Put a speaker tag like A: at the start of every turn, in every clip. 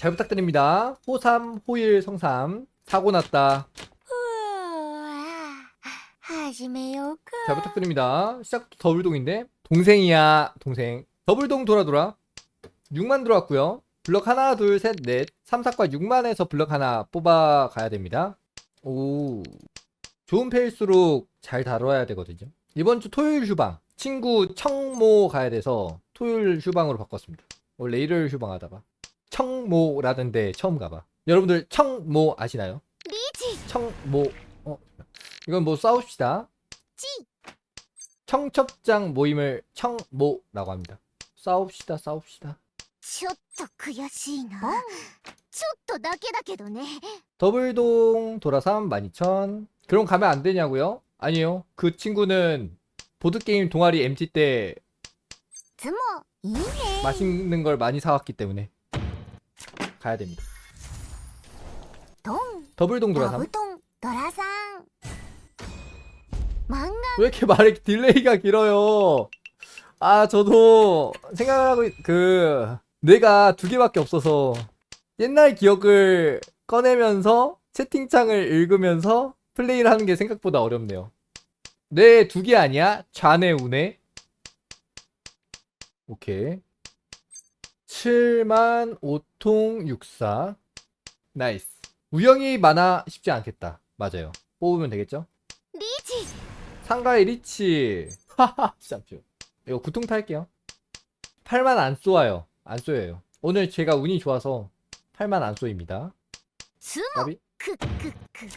A: 잘 부탁드립니다. 호삼, 호일, 성삼. 사고 났다.
B: 하지메요. 그.
A: 잘 부탁드립니다. 시작 더블동인데 동생이야 동생. 더블동 돌아 돌아. 6만 들어왔고요. 블럭 하나 둘 셋 넷 3, 4과 6만에서 블럭 하나 뽑아 가야 됩니다. 오 좋은 페이수로 잘 다뤄야 되거든요. 이번 주 토요일 휴방 친구 청모 가야 돼서 토요일 휴방으로 바꿨습니다. 원래 일요일 휴방하다가 청모라던데 처음 가봐. 여러분들 청모 아시나요?
B: リチ
A: 청모 어 이건 뭐 싸웁시다.
B: 찌.
A: 청첩장 모임을 청모라고 합니다. 싸웁시다, 싸웁시다.
B: ちょっと悔しいなちょっとだけだけどね
A: 더블동 도라삼 12,000. 그럼 가면 안 되냐고요? 아니요. 그 친구는 보드게임 동아리 MT 때
B: いつもいいね
A: 맛있는 걸 많이 사왔기 때문에 가야 됩니다.
B: 동
A: 더블동 돌아삼.
B: 더블동 돌아상 망가
A: 왜 이렇게 말이 딜레이가 길어요? 아 저도 생각하고 그 뇌가 두 개밖에 없어서 옛날 기억을 꺼내면서 채팅창을 읽으면서 플레이를 하는 게 생각보다 어렵네요. 뇌 두 개 아니야? 좌뇌 우뇌. 오케이. 7만 5통 64. 나이스. 우영이 많아 쉽지 않겠다. 맞아요. 뽑으면 되겠죠?
B: リチ
A: 상가의 리치. 하하, 잠시만. 이거 구통 탈게요. 8만 안 쏘아요. 안 쏘여요. 오늘 제가 운이 좋아서 8만 안 쏘입니다.
B: つも
A: 까비?
B: クックック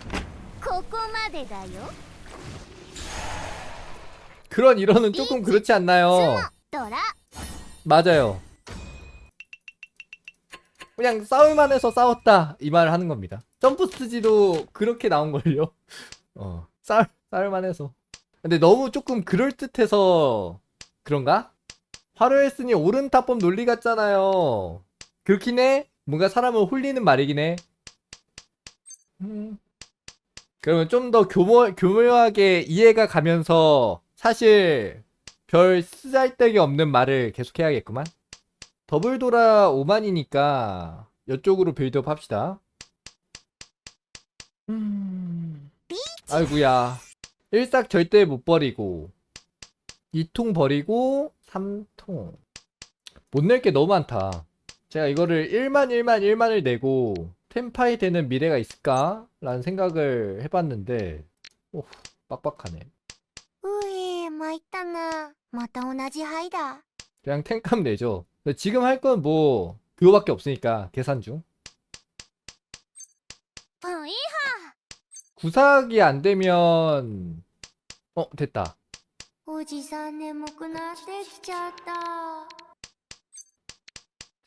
B: ここまでだよ
A: 그런 이론은 조금 그렇지 않나요?
B: ドラ
A: 맞아요. 그냥 싸울만 해서 싸웠다. 이 말을 하는 겁니다. 점프 스지도 그렇게 나온 걸요. 어, 싸울, 싸울만 해서. 근데 너무 조금 그럴 듯해서 그런가? 화로했으니 오른타법 논리 같잖아요. 그렇긴 해. 뭔가 사람을 홀리는 말이긴 해. 음. 그러면 좀 더 교모, 교묘하게 이해가 가면서 사실 별 쓰잘데기 없는 말을 계속 해야겠구만. 더블 돌아 5만이니까 이쪽으로 빌드업 합시다. 아이구야. 일삭 절대 못 버리고 2통 버리고 3통. 못 낼 게 너무 많다. 제가 이거를 1만 1만 1만을 내고 템파이 되는 미래가 있을까? 라는 생각을 해봤는데 오, 빡빡하네.
B: 우에, 마있다나. 뭐 마타 뭐 오나지 하이다.
A: 그냥 탱값 내죠. 근데 지금 할 건 뭐 그거밖에 없으니까 계산 중.
B: ポンイ
A: 구삭이 안 되면 어 됐다.
B: おじさん眠くなってきちゃった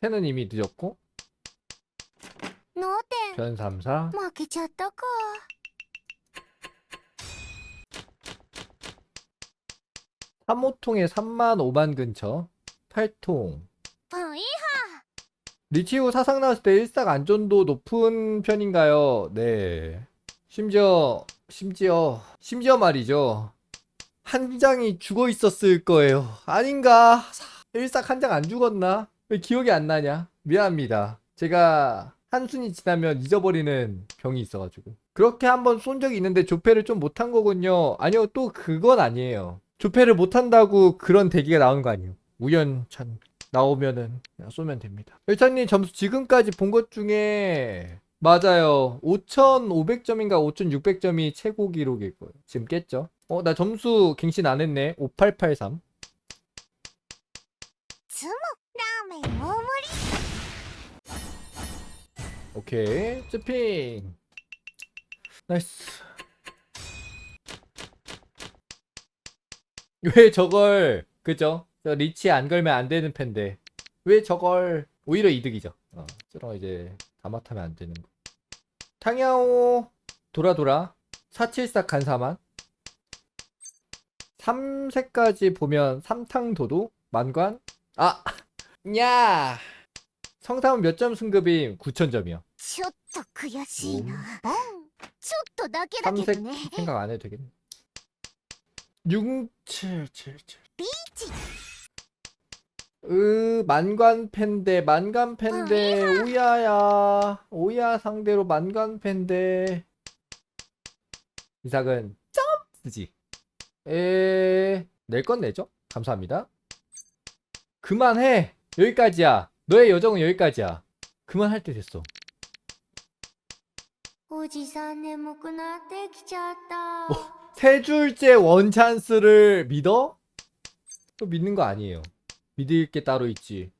A: 새는 이미 늦었고
B: 脳天
A: 변 3사
B: 負けちゃったか
A: 3호통에 3만 5만 근처 8통
B: 어, 이하.
A: 리치우 사상 나왔을 때 일삭 안전도 높은 편인가요? 네. 심지어 심지어 심지어 말이죠. 한 장이 죽어 있었을 거예요. 아닌가? 일삭 한 장 안 죽었나? 왜 기억이 안 나냐? 미안합니다. 제가 한순이 지나면 잊어버리는 병이 있어가지고. 그렇게 한번 쏜 적이 있는데 조폐를 좀 못한 거군요. 아니요, 또 그건 아니에요. 조폐를 못한다고 그런 대기가 나온 거 아니에요. 우연찮. 나오면은 그냥 쏘면 됩니다. 일찬님 점수 지금까지 본 것 중에 맞아요. 5,500점인가 5,600점이 최고 기록일 거예요. 지금 깼죠? 어, 나 점수 갱신 안 했네. 5883.
B: 주먹 라멘 오므리.
A: 오케이. 쯔핑. 나이스. 왜 저걸, 그죠? 저 리치 안 걸면 안 되는 펜데. 왜 저걸, 오히려 이득이죠. 어, 저런 이제 다mat하면 안 되는 거. 탕야오, 돌아 돌아. 474 간사만. 3세까지 보면 3탕도도 만관. 아, 야. 성삼은 몇 점 승급임? 9,000점이요.
B: ちょっと悔しいなボンちょっとだけだけ
A: 삼색
B: どね
A: 생각 안 해도 되겠네. 6777.
B: 리치
A: 으 만관팬데 만관팬데 오야야 오야 상대로 만관팬데 이삭은 점쓰지 에낼 건 내죠 감사합니다 그만해 여기까지야 너의 여정은 여기까지야 그만할 때 됐어
B: おじさん眠くなってきちゃった。
A: 세 줄째 원찬스를 믿어? 또 믿는 거 아니에요 믿을 게 따로 있지.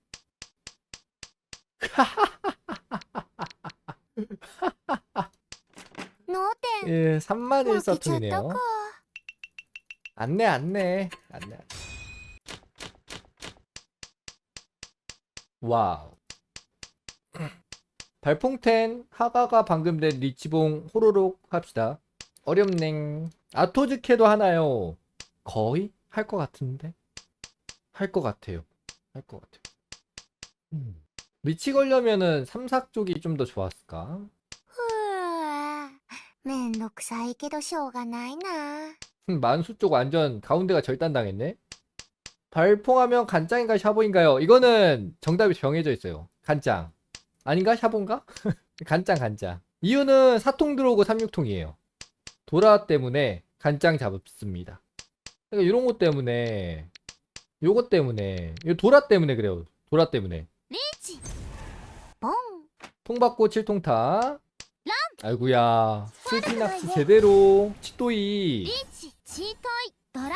A: 예, 3만 1서툰이네요. 안내, 안내. 안내. 와우. 발풍텐 하가가 방금 된 리치봉 호로록 합시다. 어렵넹. 아토즈케도 하나요. 거의 할 것 같은데. 할 것 같아요 할 것 같아요 음. 리치 걸려면은 3, 4 쪽이 좀 더 좋았을까
B: ふぅ。めんどくさいけどしょうがないな。
A: 음, 만수 쪽 완전 가운데가 절단당했네. 발퐁하면 간장인가 샤보인가요? 이거는 정답이 정해져 있어요. 간장. 아닌가? 샤보인가? 간장 간장. 이유는 사통 들어오고 36통이에요. 도라 때문에 간장 잡습니다. 그러니까 이런 것 때문에 요거 때문에. 요 도라 때문에 그래요. 도라 때문에. 통받고 7통타. 아이구야. 스피낙스 제대로. 치토이.
B: 치토이 도라!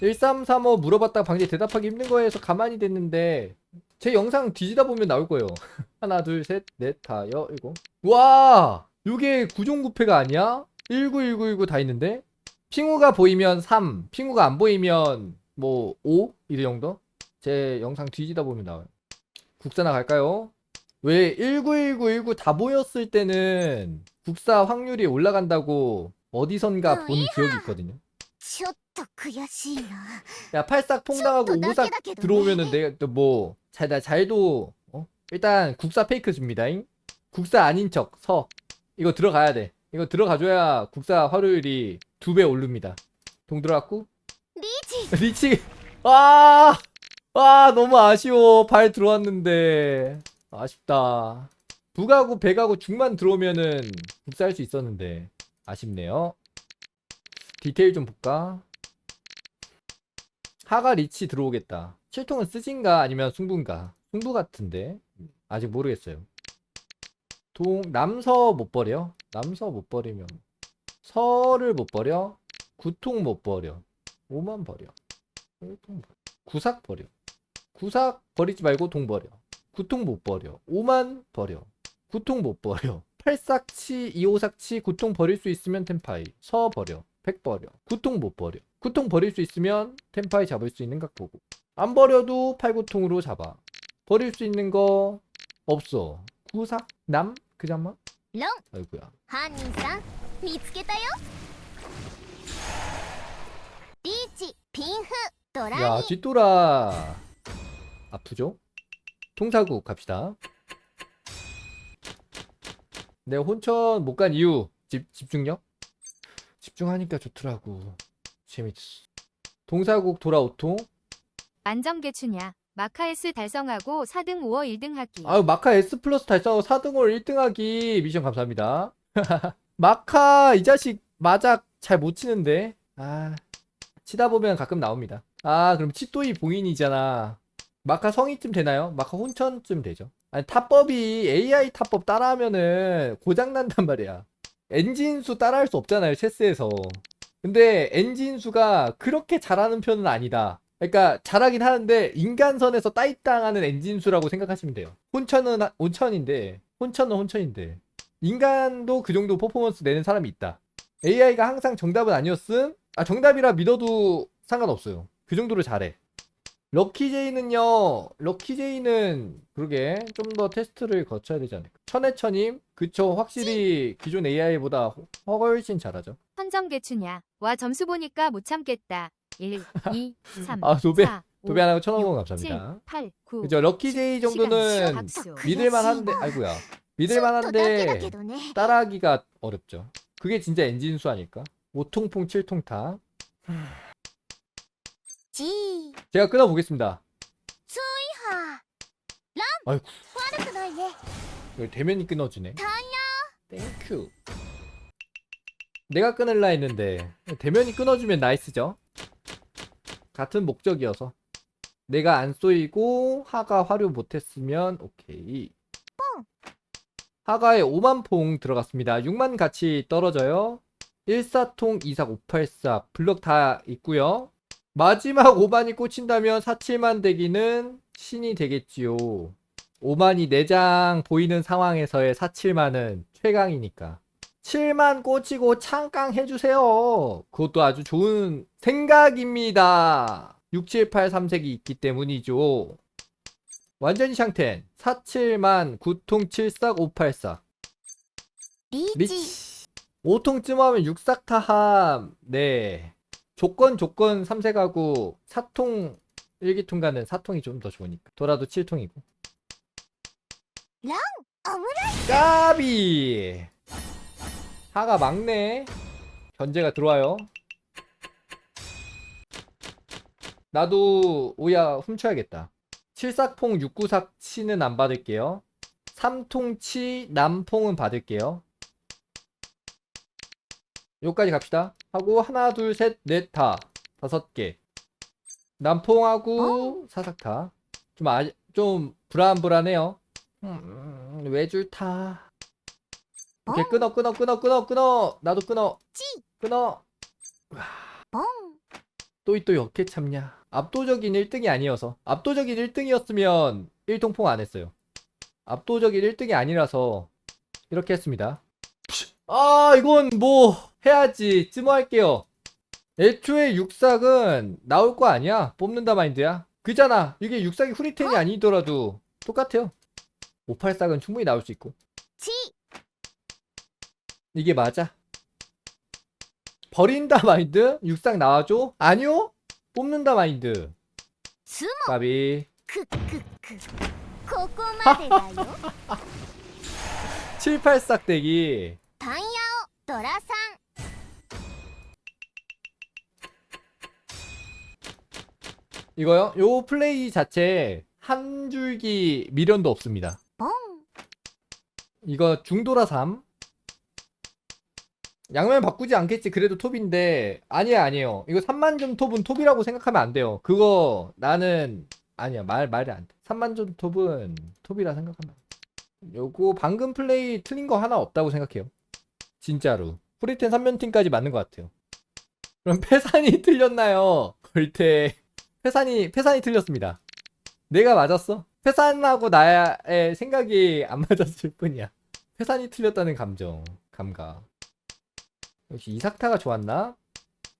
A: 1335 물어봤다가 방제 대답하기 힘든 거에서 가만히 됐는데 제 영상 뒤지다 보면 나올 거예요. 하나 둘 셋 넷 다 여 일곱. 와! 요게 구종구패가 아니야? 191919 다 있는데? 핑우가 보이면 3, 핑우가 안 보이면 뭐 5? 이 정도? 제 영상 뒤지다 보면 나와요. 국사나 갈까요? 왜 191919 다 보였을 때는 국사 확률이 올라간다고 어디선가 본 기억이 있거든요.
B: ちょっと悔しいな。
A: 야 팔싹 퐁당하고
B: 좀 더
A: 오삭
B: 낮게
A: 들어오면은 내가 또 뭐 잘다 잘도 어? 일단 국사 페이크 줍니다잉 국사 아닌 척 서 이거 들어가야 돼 이거 들어가줘야 국사 화료율이 두 배 오릅니다. 동 들어갔고.
B: リーチ。
A: 리치! 아! 아 너무 아쉬워. 발 들어왔는데. 아쉽다. 북하고 백하고 중만 들어오면은 국사 할 수 있었는데. 아쉽네요. 디테일 좀 볼까? 하가 리치 들어오겠다. 7통은 쓰진가? 아니면 승부인가? 승부 같은데? 아직 모르겠어요. 동 남서 못 버려 남서 못 버리면 서를 못 버려 구통 못 버려 5만 버려. 구삭 버려. 구삭 버리지 말고 동 버려. 구통 못 버려. 5만 버려. 구통 못 버려. 팔삭치, 이오삭치, 구통 버릴 수 있으면 템파이. 서 버려. 백 버려. 구통 못 버려. 구통 버릴 수 있으면 템파이 잡을 수 있는 각 보고. 안 버려도 팔구통으로 잡아. 버릴 수 있는 거 없어. 구삭, 남, 그자마?
B: 롱!
A: 아이고야.
B: 한인상. 미츠게다요? 리치, 빙흐, 도라니.
A: 야, 뒷돌아. 아프죠? 통사구 갑시다. 내 혼천 못 간 이유. 집, 집중력? 집중하니까 좋더라고. 재밌어. 동사국 돌아오통.
C: 안정계추냐 마카에스 달성하고 4등 5어 1등 하기.
A: 아유, 마카 S 플러스 달성하고 4등월 1등 하기. 미션 감사합니다. 마카, 이 자식, 마작 잘 못 치는데. 아, 치다 보면 가끔 나옵니다. 아, 그럼 치또이 봉인이잖아. 마카 성이쯤 되나요? 마카 혼천쯤 되죠. 아니, 탑법이 AI 탑법 따라하면은 고장난단 말이야. 엔진수 따라할 수 없잖아요, 체스에서. 근데 엔진수가 그렇게 잘하는 편은 아니다. 그러니까 잘하긴 하는데 인간선에서 따입당하는 엔진수라고 생각하시면 돼요. 혼천은 하- 혼천인데 혼천은 혼천인데 인간도 그 정도 퍼포먼스 내는 사람이 있다. AI가 항상 정답은 아니었음? 아 정답이라 믿어도 상관없어요. 그 정도로 잘해. 럭키제이는요. 럭키제이는 그러게 좀 더 테스트를 거쳐야 되지 않을까. 천해천임 그쵸 확실히 기존 AI보다 훨씬 잘하죠.
C: 선정개추냐. 와 점수 보니까 못 참겠다. 1, 2, 3,
A: 아, 도배,
C: 4,
A: 도배 하나고 천원
C: 원
A: 감사합니다.
C: 8, 9.
A: 그죠? 럭키제이 정도는 믿을만 한데, 아이고야. 믿을만 한데, 따라하기가 어렵죠. 그게 진짜 엔진수 아닐까? 5통풍 7통타. 제가 끊어보겠습니다. 아이고. 이거 대면이 끊어지네. 땡큐. 내가 끊을라 했는데 대면이 끊어주면 나이스죠. 같은 목적이어서 내가 안 쏘이고 하가 활용 못했으면 오케이. 하가에 5만 봉 들어갔습니다. 6만 같이 떨어져요. 14통 24 584 블럭 다 있고요. 마지막 5만이 꽂힌다면 47만 대기는 신이 되겠지요. 5만이 4장 보이는 상황에서의 47만은 최강이니까. 7만 꽂히고 창강 해주세요. 그것도 아주 좋은 생각입니다. 6, 7, 8, 3색이 있기 때문이죠. 완전히 샹텐 4, 7만 9통 7싹
B: 5, 8싹
A: 리치. 리치 5통쯤 하면 6싹 타함 네 조건 조건 3색하고 4통 1기통 가는 4통이 좀 더 좋으니까 돌아도 7통이고
B: 랑!
A: 까비 하가 막네 견제가 들어와요. 나도 오야 훔쳐야겠다. 7삭퐁 6구삭 치는 안 받을게요. 3통치 남퐁은 받을게요. 여기까지 갑시다. 하고 하나 둘 셋 넷 다. 다섯 개. 남퐁하고 사삭타 좀, 아, 좀 불안불안해요. 음, 외줄타 오케이 끊어 끊어 끊어 끊어 끊어. 나도 끊어. 끊어. 또이 또 이렇게 참냐. 압도적인 1등이 아니어서. 압도적인 1등이었으면 1통풍 안 했어요. 압도적인 1등이 아니라서 이렇게 했습니다. 아 이건 뭐 해야지. 찜어할게요. 애초에 육삭은 나올 거 아니야. 뽑는다 마인드야. 그잖아. 이게 육삭이 후리텐이 아니더라도 똑같아요. 58삭은 충분히 나올 수 있고. 이게 맞아? 버린다 마인드? 육상 나와줘? 아니요? 뽑는다 마인드. 까비. 78싹 대기.
B: 돌아상
A: 이거요? 요 플레이 자체 한 줄기 미련도 없습니다. 이거 중도라 3. 양면 바꾸지 않겠지. 그래도 톱인데. 아니야 아니에요. 이거 3만 점 톱은 톱이라고 생각하면 안 돼요. 그거 나는 아니야. 말 말이 안돼. 3만 점 톱은 톱이라 생각하면. 요거 방금 플레이 틀린 거 하나 없다고 생각해요. 진짜로. 프리텐 3면팀까지 맞는 것 같아요. 그럼 패산이 틀렸나요? 골태 패산이 패산이 틀렸습니다. 내가 맞았어? 패산하고 나의 생각이 안 맞았을 뿐이야. 패산이 틀렸다는 감정 감각 역시 이삭타가 좋았나?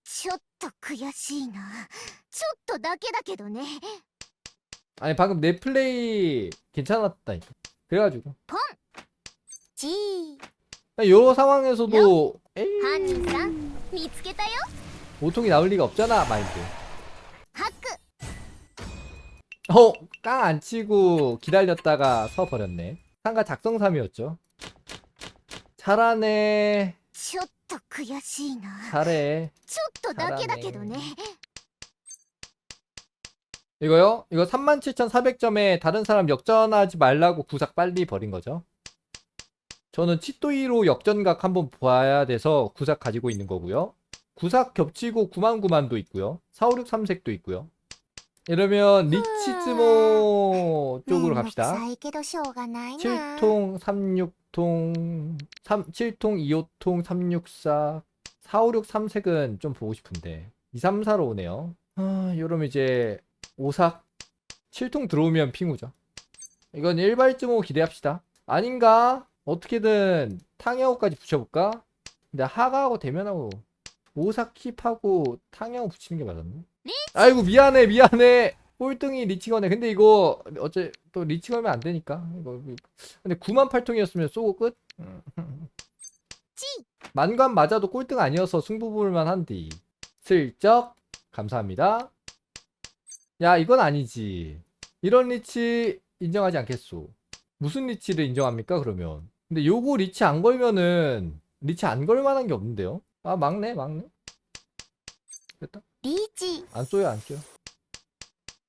B: ちょっと悔しいなちょっとだけだけどね
A: 아니 방금 내 플레이 괜찮았다니까 그래가지고
B: チ
A: 요런 상황에서도 에이
B: 犯人さん見つけたよ
A: 보통이 나올 리가 없잖아 마인드
B: ハック
A: 어, 깡 안 치고 기다렸다가 서 버렸네. 상가 작성삼이었죠. 잘하네.
B: ちょっと悔しいな
A: 잘해.
B: ちょっとだけだけどね
A: 이거요? 이거 37,400점에 다른 사람 역전하지 말라고 구삭 빨리 버린 거죠. 저는 치또이로 역전각 한번 봐야 돼서 구삭 가지고 있는 거고요. 구삭 겹치고 99만도 있고요. 4563색도 있고요. 이러면 리치즈모 쪽으로 갑시다.
B: いけどしょうがない
A: 7통, 36 통, 3, 7통, 25통, 364, 456, 3색은 좀 보고 싶은데 2, 3, 4로 오네요. 아, 이러면 이제 5삭 7통 들어오면 핑우죠. 이건 1발쯤오 기대합시다. 아닌가? 어떻게든 탕야오까지 붙여볼까? 근데 하가하고 대면하고 5삭 킵하고 탕야오 붙이는 게 맞았네. 아이고 미안해 미안해. 꼴등이 리치거네. 근데 이거 어째 또 리치거면 안 되니까. 이거 근데 9만 8통이었으면 쏘고 끝.
B: 찌!
A: 만관 맞아도 꼴등 아니어서 승부 볼만 한디. 슬쩍 감사합니다. 야 이건 아니지. 이런 리치 인정하지 않겠소. 무슨 리치를 인정합니까 그러면? 근데 요거 리치 안 걸면은 리치 안 걸만한 게 없는데요? 아 막네 막네. 됐다. リーチ안 쏘요 안 쏘요.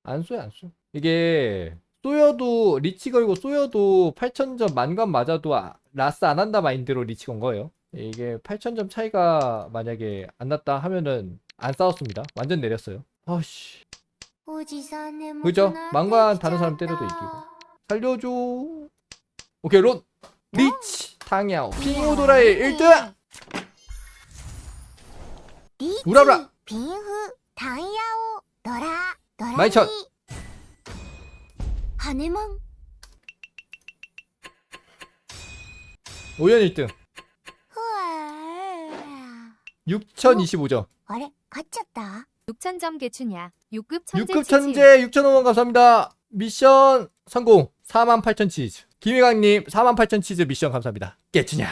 A: 안 쏘요 안 쏘. 이게 쏘여도 리치 걸고 쏘여도 8,000점 만관 맞아도 아, 라스 안 한다 마인드로 리치 건 거예요. 이게 8,000점 차이가 만약에 안 났다 하면은 안 싸웠습니다. 완전 내렸어요. 아씨. 그죠? 망관 다른 사람 때려도 이기고. 살려줘. 오케이, 론. 리치. 탕야오. 어? 핑오도라의 1등! 우라우라!
B: 빙후, 당야오,
A: 너라. 많이
B: 쳐. 하늘망
A: 우연 1등.
B: 후아
A: 6,025점.
B: 어레 갇혔다
C: 6천점 개춘이야. 6급 천재
A: 6급 천재 6,500원 감사합니다. 미션 성공. 48,000 치즈. 김희광 님48000 치즈 미션 감사합니다. 개춘이야.